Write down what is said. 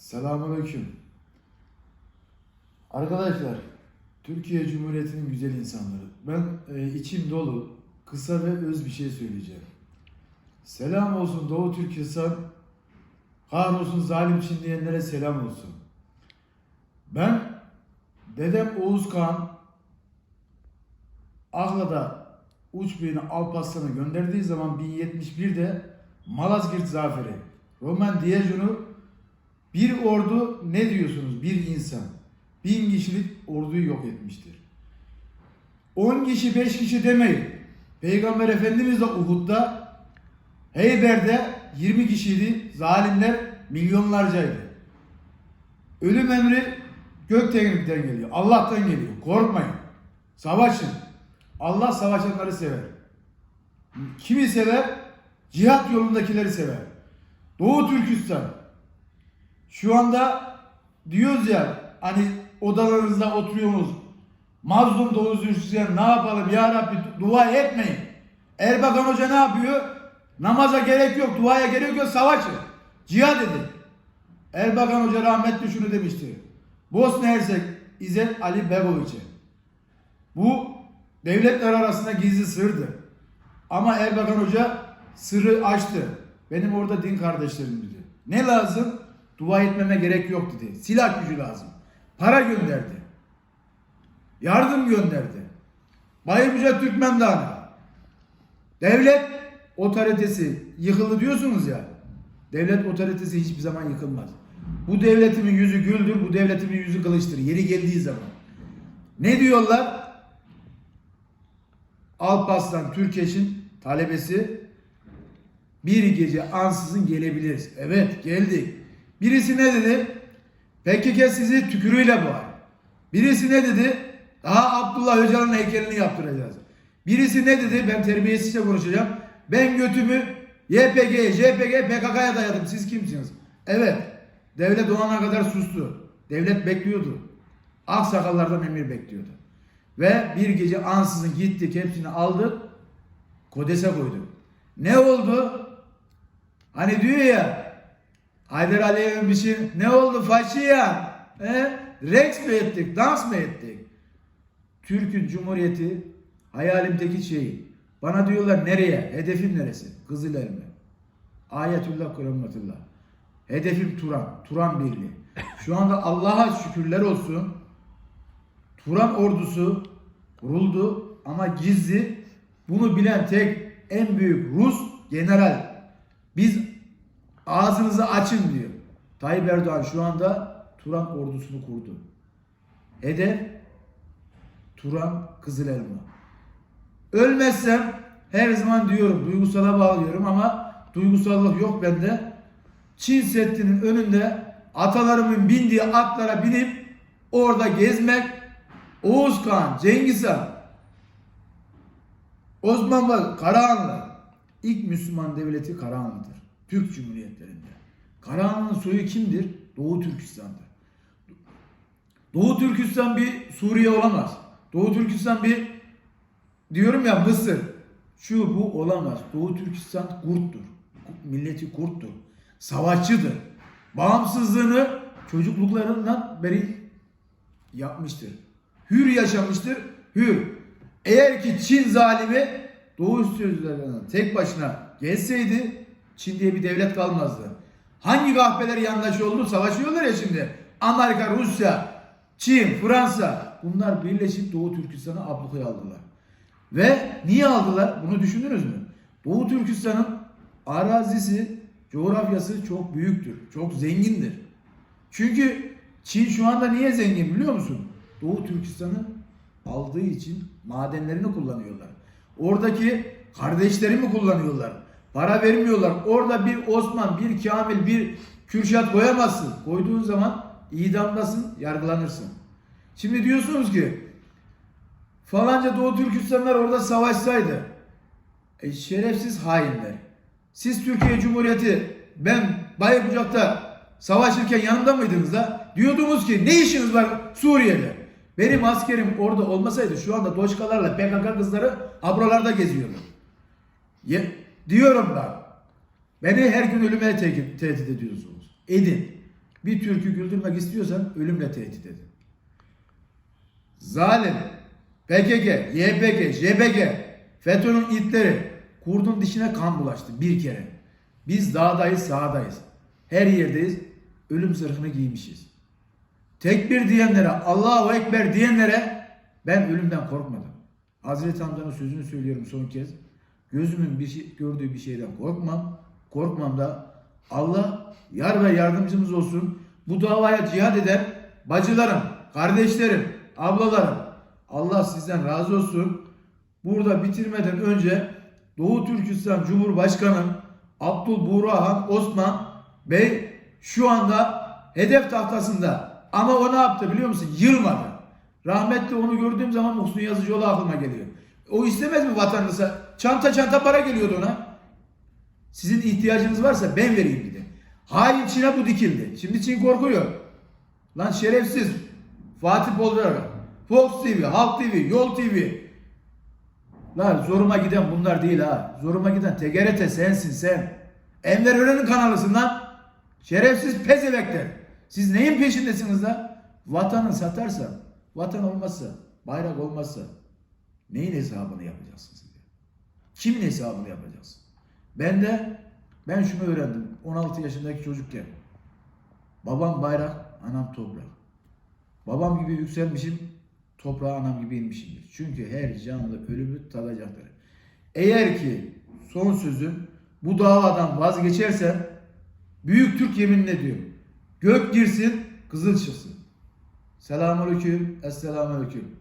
Selamünaleyküm. Arkadaşlar, Türkiye Cumhuriyeti'nin güzel insanları. Ben e, içim dolu, kısa ve öz bir şey söyleyeceğim. Selam olsun Doğu Türkistan, kahrolsun zalim Çin diyenlere selam olsun. Ben, dedem Oğuz Kağan, Agla'da Uçbeyin'i Alparslan'a gönderdiği zaman 1071'de Malazgirt Zaferi, Roman Diyajon'u bir ordu ne diyorsunuz? Bir insan. Bin kişilik orduyu yok etmiştir. 10 kişi 5 kişi demeyin. Peygamber Efendimiz de Uhud'da Heyber'de 20 kişiydi. Zalimler milyonlarcaydı. Ölüm emri göktenlikten geliyor. Allah'tan geliyor. Korkmayın. Savaşın. Allah savaşanları sever. Kimi sever? Cihat yolundakileri sever. Doğu Türkistan. Şu anda diyoruz ya hani odalarınızda oturuyorsunuz. Mazlum Doğu Türkistan ne yapalım ya Rabbi dua etmeyin. Erbakan Hoca ne yapıyor? Namaza gerek yok, duaya gerek yok, savaşın. Cihad edin. Erbakan Hoca rahmetli şunu demişti. Bosna Hersek İzzet Ali Begoviç'e. Bu devletler arasında gizli sırdı. Ama Erbakan Hoca sırrı açtı. Benim orada din kardeşlerim dedi. Ne lazım? Dua etmeme gerek yok dedi. Silah gücü lazım. Para gönderdi. Yardım gönderdi. Bayburca Türkmen Dağı'na. Devlet otoritesi yıkıldı diyorsunuz ya. Devlet otoritesi hiçbir zaman yıkılmaz. Bu devletimin yüzü güldür, bu devletimin yüzü kılıçtır. Yeri geldiği zaman. Ne diyorlar? Alparslan Türkeş'in talebesi bir gece ansızın gelebiliriz. Evet geldik. Birisi ne dedi? PKK sizi tükürüğüyle boğar. Birisi ne dedi? Daha Abdullah Öcalan'ın heykelini yaptıracağız. Birisi ne dedi? Ben terbiyesizce konuşacağım. Ben götümü YPG, JPG, PKK'ya dayadım. Siz kimsiniz? Evet. Devlet doğana kadar sustu. Devlet bekliyordu. Aksakallardan emir bekliyordu. Ve bir gece ansızın gittik hepsini aldık. Kodese koyduk. Ne oldu? Hani diyor ya Haydar Aliyev'in bir şey ne oldu faşiyan? He? Rex mi ettik? Dans mı ettik? Türk'ün Cumhuriyeti hayalimdeki şey. Bana diyorlar nereye? Hedefim neresi? Kızılelma. Ayetullah Kuramatullah. Hedefim Turan. Turan Birliği. Şu anda Allah'a şükürler olsun. Turan ordusu kuruldu ama gizli. Bunu bilen tek en büyük Rus general. Biz ağzınızı açın diyor. Tayyip Erdoğan şu anda Turan ordusunu kurdu. Hedef Turan Kızılelma. Ölmezsem her zaman diyorum duygusala bağlıyorum ama duygusallık yok bende. Çin Seddi'nin önünde atalarımın bindiği atlara binip orada gezmek Oğuz Kağan, Cengiz Han, Osman Bey, Karahanlı. İlk Müslüman devleti Karahanlı'dır. Türk Cumhuriyetlerinde. Karahanlı'nın soyu kimdir? Doğu Türkistan'dır. Doğu Türkistan bir Suriye olamaz. Doğu Türkistan bir diyorum ya Mısır. Şu bu olamaz. Doğu Türkistan kurttur. Milleti kurttur. Savaşçıdır. Bağımsızlığını çocukluklarından beri yapmıştır. Hür yaşamıştır. Hür. Eğer ki Çin zalimi Doğu üstünden tek başına gelseydi Çin diye bir devlet kalmazdı. Hangi kahpeler yandaş oldu? Savaşıyorlar ya şimdi. Amerika, Rusya, Çin, Fransa bunlar birleşip Doğu Türkistan'ı ablukaya aldılar. Ve niye aldılar? Bunu düşündünüz mü? Doğu Türkistan'ın arazisi, coğrafyası çok büyüktür. Çok zengindir. Çünkü Çin şu anda niye zengin biliyor musun? Doğu Türkistan'ı aldığı için madenlerini kullanıyorlar. Oradaki kardeşlerimi kullanıyorlar. Para vermiyorlar. Orada bir Osman, bir Kamil, bir Kürşat koyamazsın. Koyduğun zaman idamdasın, yargılanırsın. Şimdi diyorsunuz ki falanca Doğu Türkistanlar orada savaşsaydı. E, şerefsiz hainler. Siz Türkiye Cumhuriyeti ben Bayburcak'ta savaşırken yanımda mıydınız da? Diyordunuz ki ne işiniz var Suriye'de? Benim askerim orada olmasaydı şu anda doşkalarla PKK kızları abrolarda geziyordu. Diyorum ben. Beni her gün ölüme te- tehdit ediyorsunuz. Edin. Bir Türk'ü güldürmek istiyorsan ölümle tehdit edin. Zalim, PKK, YPG, JPG, FETÖ'nün itleri kurdun dişine kan bulaştı bir kere. Biz dağdayız, sahadayız. Her yerdeyiz. Ölüm zırhını giymişiz. Tekbir diyenlere, Allahu Ekber diyenlere ben ölümden korkmadım. Hazreti amcanın sözünü söylüyorum son kez. Gözümün bir şey, gördüğü bir şeyden korkmam. Korkmam da Allah yar ve yardımcımız olsun. Bu davaya cihad eden bacılarım, kardeşlerim, ablalarım. Allah sizden razı olsun. Burada bitirmeden önce Doğu Türkistan Cumhurbaşkanı Abdülbuğrahan Osman Bey şu anda hedef tahtasında. Ama o ne yaptı biliyor musun? Yılmadı. Rahmetli onu gördüğüm zaman Muhsin Yazıcıoğlu aklıma geliyor. O istemez mi vatandaşa? Çanta çanta para geliyordu ona. Sizin ihtiyacınız varsa ben vereyim dedi. Hain Çin'e bu dikildi. Şimdi Çin korkuyor. Lan şerefsiz. Fatih Bolgar, Fox TV, Halk TV, Yol TV. Lan zoruma giden bunlar değil ha. Zoruma giden TGRT sensin sen. Enver Ören'in kanalısın lan. Şerefsiz pezevekler. Siz neyin peşindesiniz lan? Vatanı satarsa, vatan olmazsa, bayrak olmazsa neyin hesabını yapacaksın siz? Kimin hesabını yapacaksın? Ben de ben şunu öğrendim 16 yaşındaki çocukken. Babam bayrak, anam toprak. Babam gibi yükselmişim, toprağa anam gibi inmişimdir. Çünkü her canlı ölümü tadacaktır. Eğer ki son sözüm bu davadan vazgeçersem büyük Türk yeminine diyorum. Gök girsin, kızıl çıksın. Selamünaleyküm, esselamu aleyküm.